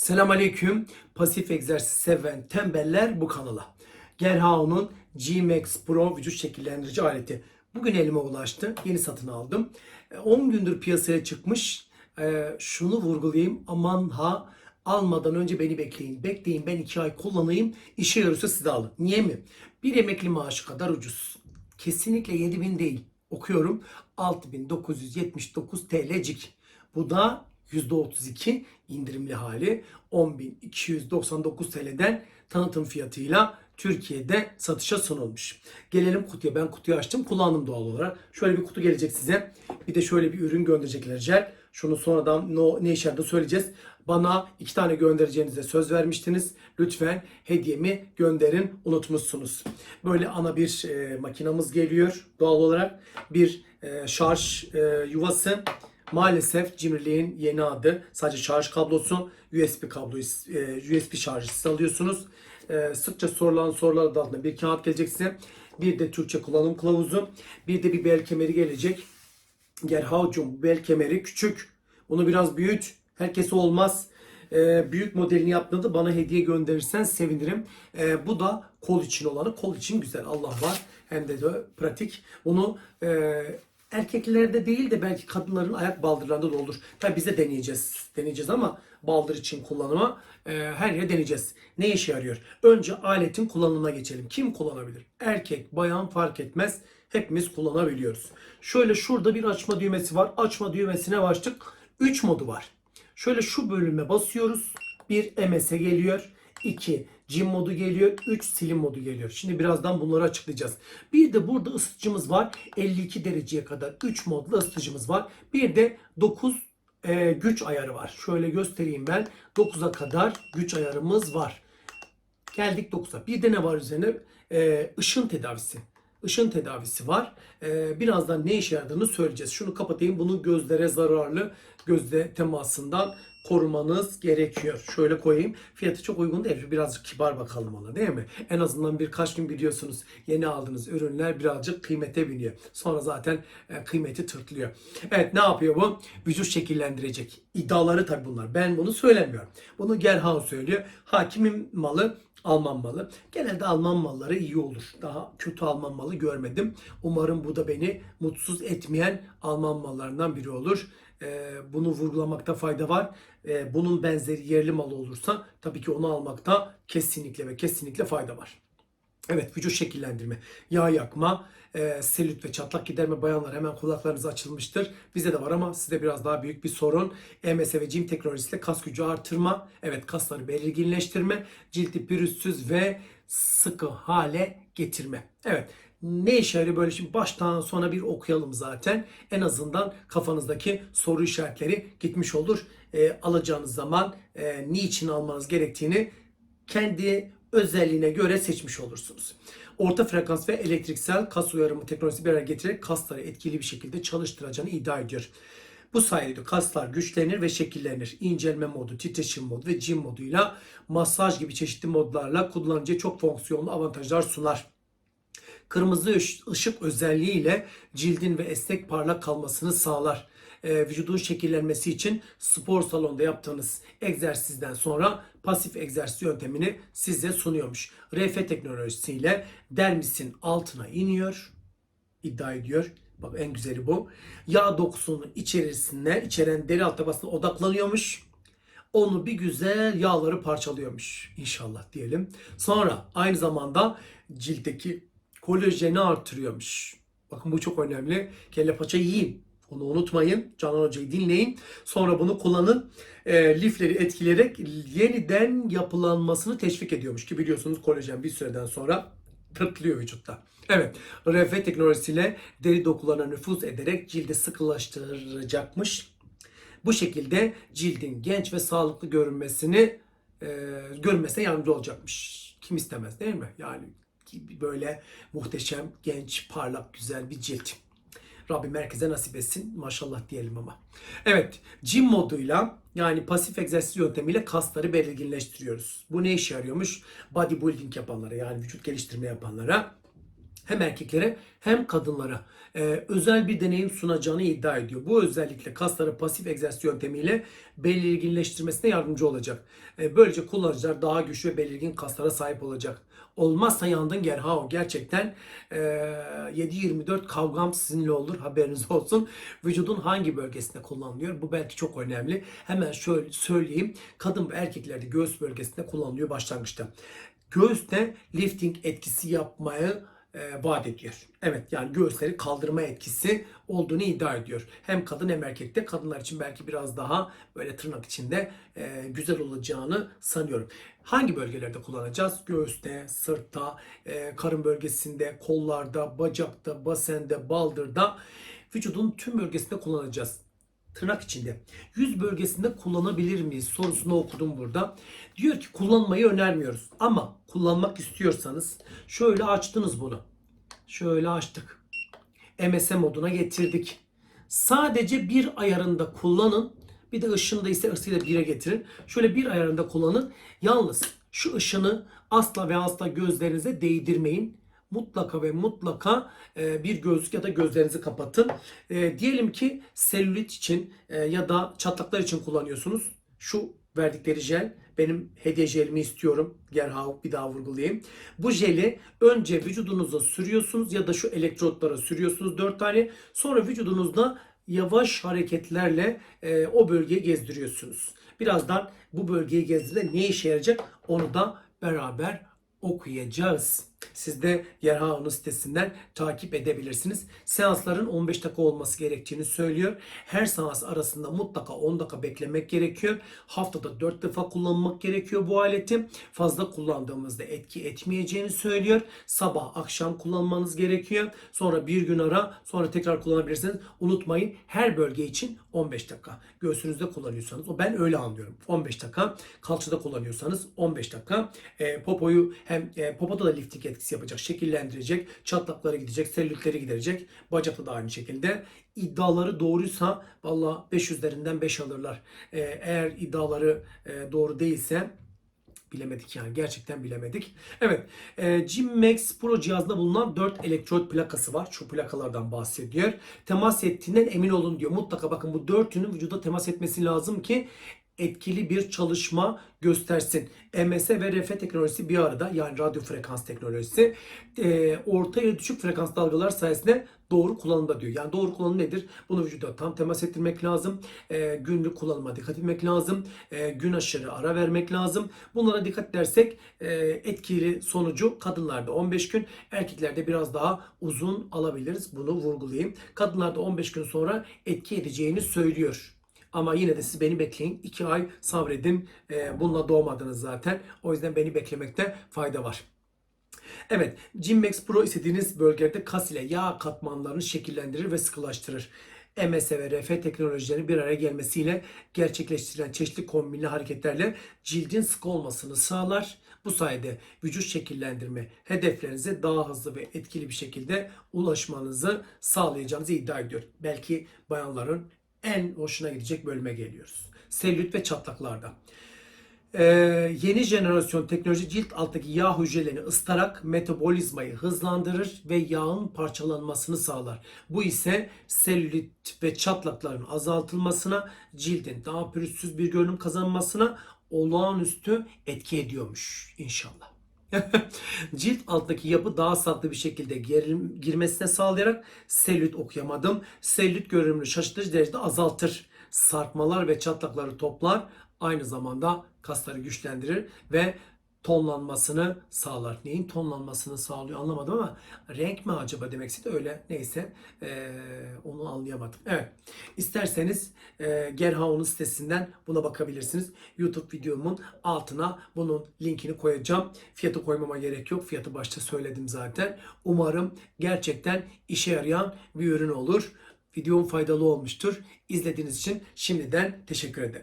Selam aleyküm. Pasif egzersiz seven tembeller bu kanala. Gerhao'nun G-Max Pro vücut şekillendirici aleti. Bugün elime ulaştı. Yeni satın aldım. E, 10 gündür piyasaya çıkmış. E, Şunu vurgulayayım. Aman ha almadan önce beni bekleyin. Bekleyin ben 2 ay kullanayım. İşe yarıyorsa siz de alın. Niye mi? Bir emekli maaşı kadar ucuz. Kesinlikle 7000 değil. Okuyorum. 6979 TL'cik. Bu da %32 indirimli hali 10.299 TL'den tanıtım fiyatıyla Türkiye'de satışa sunulmuş. Gelelim kutuya. Ben kutuyu açtım. Kullandım doğal olarak. Şöyle bir kutu gelecek size. Bir de şöyle bir ürün gönderecekler Cel. Şunu sonradan no, ne işe söyleyeceğiz. Bana iki tane göndereceğinize söz vermiştiniz. Lütfen hediyemi gönderin. Unutmuşsunuz. Böyle ana bir e, makinamız geliyor doğal olarak. Bir e, şarj e, yuvası. Maalesef cimriliğin yeni adı sadece şarj kablosu, USB kabloyu, e, USB şarjı alıyorsunuz. E, sıkça sorulan sorular da altında bir kağıt gelecek size. Bir de Türkçe kullanım kılavuzu. Bir de bir bel kemeri gelecek. Gerhaucum bel kemeri küçük. Bunu biraz büyüt. Herkese olmaz. E, büyük modelini yaptığında bana hediye gönderirsen sevinirim. E, bu da kol için olanı. Kol için güzel. Allah var. Hem de, de pratik. Bunu e, erkeklerde değil de belki kadınların ayak baldırlarında da olur. Tabi biz de deneyeceğiz. Deneyeceğiz ama baldır için kullanıma e, her yere deneyeceğiz. Ne işe yarıyor? Önce aletin kullanımına geçelim. Kim kullanabilir? Erkek, bayan fark etmez. Hepimiz kullanabiliyoruz. Şöyle şurada bir açma düğmesi var. Açma düğmesine başlık 3 modu var. Şöyle şu bölüme basıyoruz. Bir MS'e geliyor. 2 Gym modu geliyor. 3 silim modu geliyor. Şimdi birazdan bunları açıklayacağız. Bir de burada ısıtıcımız var. 52 dereceye kadar 3 modlu ısıtıcımız var. Bir de 9 e, güç ayarı var. Şöyle göstereyim ben. 9'a kadar güç ayarımız var. Geldik 9'a. Bir de ne var üzerine? Ee, ışın tedavisi. Işın tedavisi var. Ee, birazdan ne işe yaradığını söyleyeceğiz. Şunu kapatayım. Bunu gözlere zararlı gözle temasından korumanız gerekiyor. Şöyle koyayım. Fiyatı çok uygun değil. Birazcık kibar bakalım ona değil mi? En azından birkaç gün biliyorsunuz yeni aldığınız ürünler birazcık kıymete biniyor. Sonra zaten e, kıymeti tırtlıyor. Evet ne yapıyor bu? Vücut şekillendirecek. İddiaları tabii bunlar. Ben bunu söylemiyorum. Bunu Gerhan söylüyor. Hakimin malı Alman malı. Genelde Alman malları iyi olur. Daha kötü Alman malı görmedim. Umarım bu da beni mutsuz etmeyen Alman mallarından biri olur. Ee, bunu vurgulamakta fayda var. Ee, bunun benzeri yerli malı olursa tabii ki onu almakta kesinlikle ve kesinlikle fayda var. Evet vücut şekillendirme, yağ yakma, e, selülit ve çatlak giderme bayanlar hemen kulaklarınız açılmıştır. Bizde de var ama sizde biraz daha büyük bir sorun. EMS ve jim teknolojisiyle kas gücü artırma, evet kasları belirginleştirme, cildi pürüzsüz ve sıkı hale getirme. Evet ne işe yarıyor böyle şimdi baştan sona bir okuyalım zaten. En azından kafanızdaki soru işaretleri gitmiş olur. E, alacağınız zaman e, niçin almanız gerektiğini kendi özelliğine göre seçmiş olursunuz. Orta frekans ve elektriksel kas uyarımı teknolojisi bir araya getirerek kasları etkili bir şekilde çalıştıracağını iddia ediyor. Bu sayede kaslar güçlenir ve şekillenir. İncelme modu, titreşim modu ve gym moduyla masaj gibi çeşitli modlarla kullanıcıya çok fonksiyonlu avantajlar sunar. Kırmızı ışık özelliğiyle cildin ve esnek parlak kalmasını sağlar. E, vücudun şekillenmesi için spor salonunda yaptığınız egzersizden sonra pasif egzersiz yöntemini size sunuyormuş. RF teknolojisiyle dermisin altına iniyor, iddia ediyor. Bak en güzeli bu. Yağ dokusunun içerisine içeren deri alt tabakasına odaklanıyormuş. Onu bir güzel yağları parçalıyormuş inşallah diyelim. Sonra aynı zamanda ciltteki kolajeni artırıyormuş. Bakın bu çok önemli. Kelle paça yiyin. Onu unutmayın. Canan Hoca'yı dinleyin. Sonra bunu kullanın. E, lifleri etkileyerek yeniden yapılanmasını teşvik ediyormuş ki biliyorsunuz kolajen bir süreden sonra tırtlıyor vücutta. Evet, RF teknolojisiyle deri dokularına nüfuz ederek cildi sıkılaştıracakmış. Bu şekilde cildin genç ve sağlıklı görünmesini e, görünmesine yardımcı olacakmış. Kim istemez değil mi? Yani böyle muhteşem, genç, parlak, güzel bir cilt. Rabbim herkese nasip etsin. Maşallah diyelim ama. Evet. Gym moduyla yani pasif egzersiz yöntemiyle kasları belirginleştiriyoruz. Bu ne işe yarıyormuş? Bodybuilding yapanlara yani vücut geliştirme yapanlara hem erkeklere hem kadınlara e, özel bir deneyim sunacağını iddia ediyor. Bu özellikle kasları pasif egzersiz yöntemiyle belirginleştirmesine yardımcı olacak. E, böylece kullanıcılar daha güçlü ve belirgin kaslara sahip olacak. Olmazsa yandın Gerhao. Gerçekten e, 7-24 kavgam sizinle olur haberiniz olsun. Vücudun hangi bölgesinde kullanılıyor? Bu belki çok önemli. Hemen şöyle söyleyeyim. Kadın ve erkeklerde göğüs bölgesinde kullanılıyor başlangıçta. Göğüste lifting etkisi yapmayı e, vaat ediyor. Evet yani göğüsleri kaldırma etkisi olduğunu iddia ediyor. Hem kadın hem erkekte kadınlar için belki biraz daha böyle tırnak içinde e, güzel olacağını sanıyorum. Hangi bölgelerde kullanacağız? Göğüste, sırtta, e, karın bölgesinde, kollarda, bacakta, basende, baldırda vücudun tüm bölgesinde kullanacağız tırnak içinde. Yüz bölgesinde kullanabilir miyiz sorusunu okudum burada. Diyor ki kullanmayı önermiyoruz. Ama kullanmak istiyorsanız şöyle açtınız bunu. Şöyle açtık. MSM moduna getirdik. Sadece bir ayarında kullanın. Bir de ışını da ise ısıyla 1'e getirin. Şöyle bir ayarında kullanın. Yalnız şu ışını asla ve asla gözlerinize değdirmeyin mutlaka ve mutlaka e, bir gözlük ya da gözlerinizi kapatın. E, diyelim ki selülit için e, ya da çatlaklar için kullanıyorsunuz. Şu verdikleri jel benim hediye jelimi istiyorum. Gerhau bir daha vurgulayayım. Bu jeli önce vücudunuza sürüyorsunuz ya da şu elektrotlara sürüyorsunuz 4 tane. Sonra vücudunuzda yavaş hareketlerle e, o bölgeyi gezdiriyorsunuz. Birazdan bu bölgeyi gezdirde ne işe yarayacak onu da beraber okuyacağız. Siz de Yerhao'nun sitesinden takip edebilirsiniz. Seansların 15 dakika olması gerektiğini söylüyor. Her seans arasında mutlaka 10 dakika beklemek gerekiyor. Haftada 4 defa kullanmak gerekiyor bu aleti. Fazla kullandığımızda etki etmeyeceğini söylüyor. Sabah akşam kullanmanız gerekiyor. Sonra bir gün ara sonra tekrar kullanabilirsiniz. Unutmayın her bölge için 15 dakika. Göğsünüzde kullanıyorsanız o ben öyle anlıyorum. 15 dakika. Kalçada kullanıyorsanız 15 dakika. E, popoyu hem e, popoda da lifting etkisi yapacak, şekillendirecek, çatlaklara gidecek, selülitleri giderecek. Bacakta da aynı şekilde. İddiaları doğruysa valla 5 üzerinden 5 alırlar. E, eğer iddiaları e, doğru değilse bilemedik yani gerçekten bilemedik. Evet e, Gym Max Pro cihazında bulunan 4 elektrot plakası var. Şu plakalardan bahsediyor. Temas ettiğinden emin olun diyor. Mutlaka bakın bu dörtünün vücuda temas etmesi lazım ki etkili bir çalışma göstersin. MS ve RF teknolojisi bir arada yani radyo frekans teknolojisi e, orta ile düşük frekans dalgalar sayesinde doğru kullanımda diyor. Yani doğru kullanım nedir? Bunu vücuda tam temas ettirmek lazım. E, günlük kullanıma dikkat etmek lazım. E, gün aşırı ara vermek lazım. Bunlara dikkat edersek e, etkili sonucu kadınlarda 15 gün, erkeklerde biraz daha uzun alabiliriz. Bunu vurgulayayım. Kadınlarda 15 gün sonra etki edeceğini söylüyor. Ama yine de siz beni bekleyin. 2 ay sabredin. Ee, bununla doğmadınız zaten. O yüzden beni beklemekte fayda var. Evet, Gymmax Pro istediğiniz bölgelerde kas ile yağ katmanlarını şekillendirir ve sıkılaştırır. MS ve RF teknolojilerinin bir araya gelmesiyle gerçekleştirilen çeşitli kombinli hareketlerle cildin sıkı olmasını sağlar. Bu sayede vücut şekillendirme hedeflerinize daha hızlı ve etkili bir şekilde ulaşmanızı sağlayacağınızı iddia ediyor. Belki bayanların en hoşuna gidecek bölüme geliyoruz. Selülit ve çatlaklarda. Ee, yeni jenerasyon teknoloji cilt alttaki yağ hücrelerini ısıtarak metabolizmayı hızlandırır ve yağın parçalanmasını sağlar. Bu ise selülit ve çatlakların azaltılmasına, cildin daha pürüzsüz bir görünüm kazanmasına olağanüstü etki ediyormuş inşallah. Cilt alttaki yapı daha sağlıklı bir şekilde gerim, girmesine sağlayarak selülit okuyamadım. Selülit görünümünü şaşırtıcı derecede azaltır. Sarkmalar ve çatlakları toplar. Aynı zamanda kasları güçlendirir ve tonlanmasını sağlar. Neyin tonlanmasını sağlıyor anlamadım ama renk mi acaba demek istedi öyle neyse ee, onu anlayamadım. Evet isterseniz e, Gerhaun'un sitesinden buna bakabilirsiniz. YouTube videomun altına bunun linkini koyacağım. Fiyatı koymama gerek yok. Fiyatı başta söyledim zaten. Umarım gerçekten işe yarayan bir ürün olur. Videom faydalı olmuştur. İzlediğiniz için şimdiden teşekkür ederim.